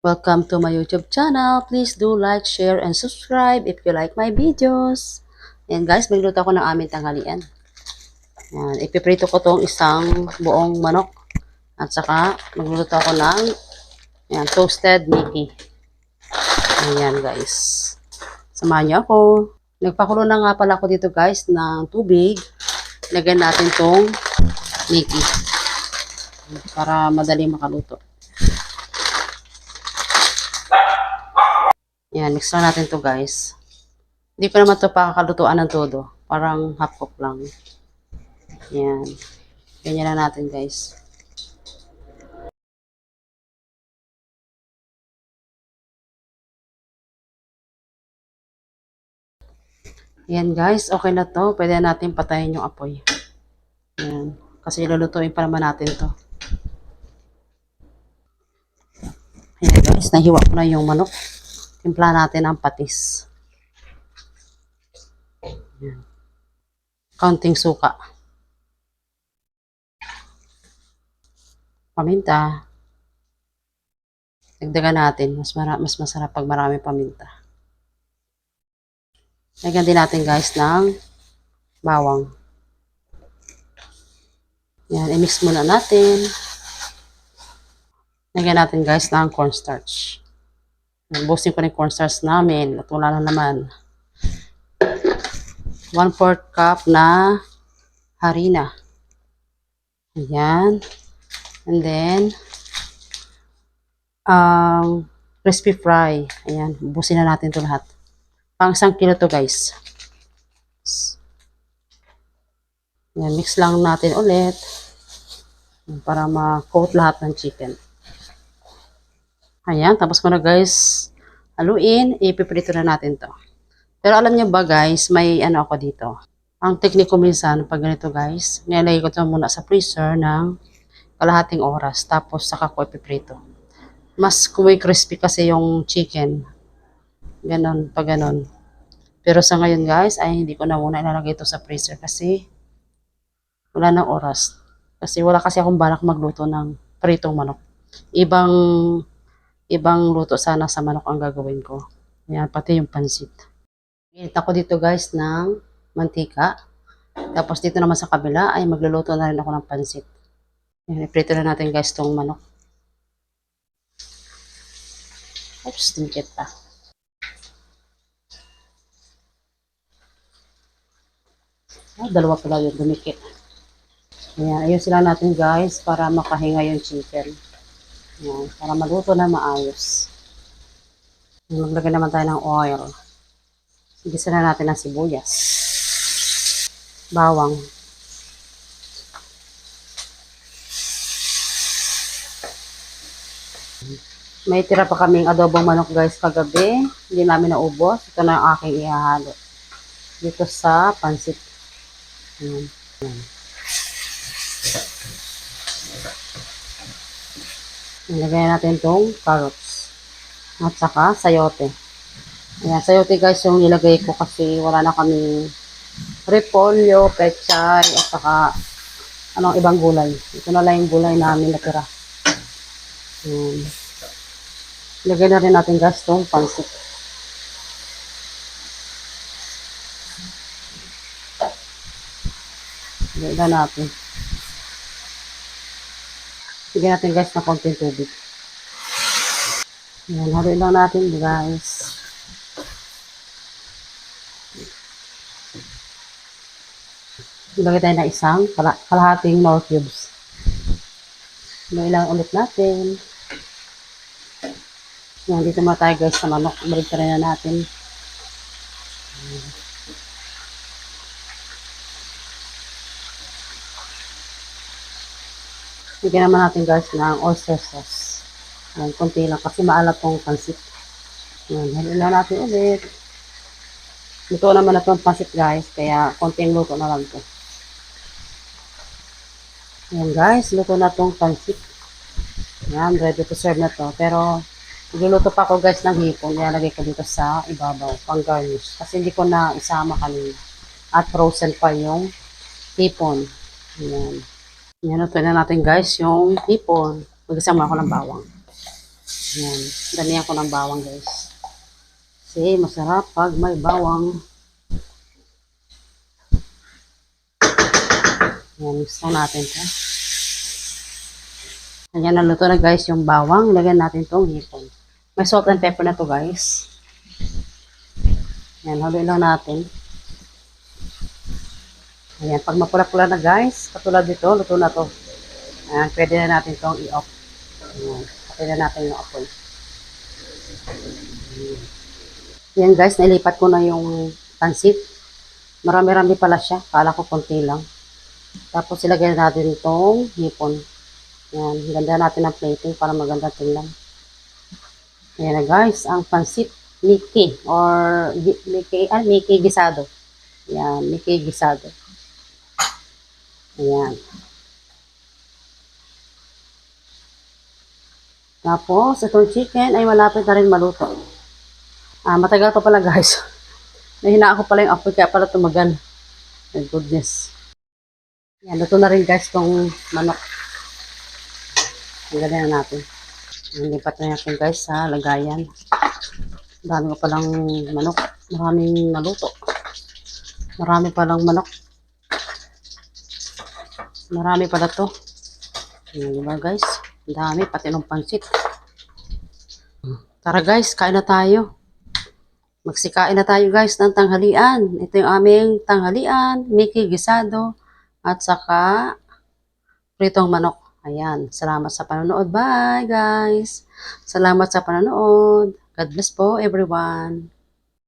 Welcome to my YouTube channel. Please do like, share, and subscribe if you like my videos. Ayan guys, magluto ako ng aming tanghalian. Ayan, ipiprito ko tong isang buong manok. At saka, magluto ako ng ayan, toasted Mickey. Ayan guys. Samahan niyo ako. Nagpakulo na nga pala ako dito guys ng tubig. Lagyan natin tong Mickey. Para madali makaluto. Yan, mix lang natin to guys. Hindi ko naman to pakakalutuan ng todo. Parang half cook lang. Yan. Ganyan na natin guys. Yan guys, okay na to. Pwede na natin patayin yung apoy. Yan. Kasi lulutuin pa naman natin to. Ayan guys, nahiwa ko na yung manok. Timpla natin ang patis. Ayan. Kaunting suka. Paminta. Dagdagan natin. Mas, mara mas masarap pag marami paminta. Lagyan din natin guys ng bawang. Yan, i-mix muna natin. Lagyan natin guys ng cornstarch. Busin ko na yung cornstarch namin at wala na naman. 1 4 cup na harina. Ayan. And then, um, crispy fry. Ayan, busin na natin to lahat. Pang isang kilo to guys. Ayan, mix lang natin ulit para ma-coat lahat ng chicken. Ayan, tapos ko na guys haluin, ipiprito na natin to. Pero alam niyo ba guys, may ano ako dito. Ang teknik ko minsan, pag ganito guys, nilalagay ko ito muna sa freezer ng kalahating oras. Tapos saka ko ipiprito. Mas kumoy crispy kasi yung chicken. Ganon, pag ganon. Pero sa ngayon guys, ay hindi ko na muna ilalagay ito sa freezer kasi wala nang oras. Kasi wala kasi akong balak magluto ng pritong manok. Ibang ibang luto sana sa manok ang gagawin ko. Ayan, pati yung pansit. Init ako dito guys ng mantika. Tapos dito naman sa kabila ay magluluto na rin ako ng pansit. Ayan, iprito na natin guys tong manok. Oops, dumikit pa. Ah, dalawa pala yung dumikit. Ayan, ayun sila natin guys para makahinga yung chicken. Ayan, para maluto na maayos. Maglagay naman tayo ng oil. Igisa na natin ng sibuyas. Bawang. May tira pa kaming adobong manok guys kagabi. Hindi namin naubos. Ito na yung aking ihahalo. Dito sa pansit. Ayan. Ilagay natin itong carrots. At saka sayote. Ayan, sayote guys yung nilagay ko kasi wala na kami repolyo, pechay, at saka anong ibang gulay. Ito na lang yung gulay namin natira. Ayan. Ilagay na rin natin guys itong pansit. Ilagay na natin. Bigyan natin guys ng konting tubig. Ayan, haluin lang natin guys. Ilagay tayo ng isang kala kalahating nor cubes. Haluin lang ulit natin. Ayan, dito muna tayo guys sa manok. Balik na natin. Bigyan naman natin guys ng oyster sauce. Ayan, konti lang kasi maalat tong pansit. Ayan, halin lang natin ulit. Luto naman na itong pansit guys, kaya konting luto na lang to. Ayan guys, luto na itong pansit. Ayan, ready to serve na to. Pero, Nagluluto pa ako guys ng hipon, ilalagay ko dito sa ibabaw, pang garnish. Kasi hindi ko na isama kanina. At frozen pa yung hipon. Ayan. Yan, ito na natin guys yung hipon. Magsama ako ng bawang. Yan. Damihan ko ng bawang guys. Kasi masarap pag may bawang. Yan, mix lang natin to. Ayan, naluto na guys yung bawang. Lagyan natin tong hipon. May salt and pepper na to guys. Yan, haluin lang natin. Ayan, pag mapula-pula na guys, katulad dito, luto na to. Ayan, pwede na natin itong i-off. Ayan, pwede na natin yung apoy. Ayan. Yan guys, nailipat ko na yung pansit. Marami-rami pala siya. Kala ko konti lang. Tapos ilagay natin itong hipon. Yan, ganda natin ang plating para maganda tingnan. Ayan na guys, ang pansit Mickey or Mickey, ah, Mickey gisado. Yan, Mickey gisado. Ayan. Tapos, itong chicken ay malapit na rin maluto. Ah, matagal pa pala guys. Nahina ako pala yung apoy kaya pala tumagal. My goodness. Yan, luto na rin guys itong manok. Ang na natin. Lipat na natin guys sa lagayan. Dami ko palang manok. Maraming naluto. Marami palang manok. Marami pala to. Yan, diba guys? Dami, pati ng pansit. Tara guys, kain na tayo. Magsikain na tayo guys ng tanghalian. Ito yung aming tanghalian, Mickey Gisado, at saka pritong manok. Ayan, salamat sa panonood. Bye guys! Salamat sa panonood. God bless po everyone.